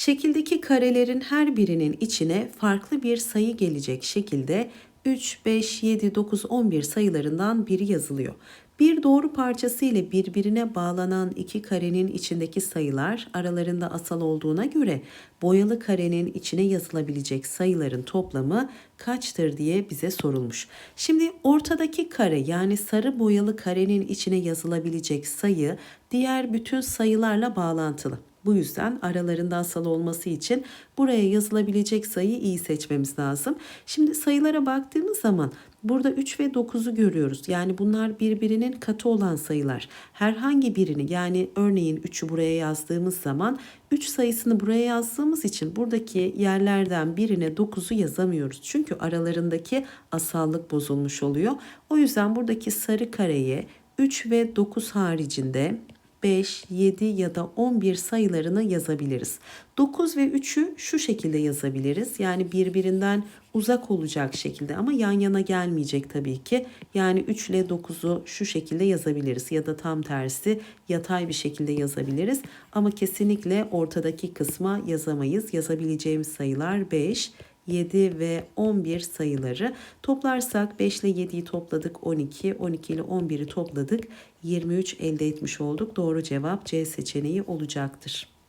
Şekildeki karelerin her birinin içine farklı bir sayı gelecek şekilde 3, 5, 7, 9, 11 sayılarından biri yazılıyor. Bir doğru parçası ile birbirine bağlanan iki karenin içindeki sayılar aralarında asal olduğuna göre boyalı karenin içine yazılabilecek sayıların toplamı kaçtır diye bize sorulmuş. Şimdi ortadaki kare yani sarı boyalı karenin içine yazılabilecek sayı diğer bütün sayılarla bağlantılı. Bu yüzden aralarında asal olması için buraya yazılabilecek sayıyı iyi seçmemiz lazım. Şimdi sayılara baktığımız zaman burada 3 ve 9'u görüyoruz. Yani bunlar birbirinin katı olan sayılar. Herhangi birini yani örneğin 3'ü buraya yazdığımız zaman 3 sayısını buraya yazdığımız için buradaki yerlerden birine 9'u yazamıyoruz. Çünkü aralarındaki asallık bozulmuş oluyor. O yüzden buradaki sarı kareye 3 ve 9 haricinde 5, 7 ya da 11 sayılarını yazabiliriz. 9 ve 3'ü şu şekilde yazabiliriz. Yani birbirinden uzak olacak şekilde ama yan yana gelmeyecek tabii ki. Yani 3 ile 9'u şu şekilde yazabiliriz ya da tam tersi yatay bir şekilde yazabiliriz. Ama kesinlikle ortadaki kısma yazamayız. Yazabileceğimiz sayılar 5, 7 ve 11 sayıları toplarsak 5 ile 7'yi topladık 12, 12 ile 11'i topladık 23 elde etmiş olduk. Doğru cevap C seçeneği olacaktır.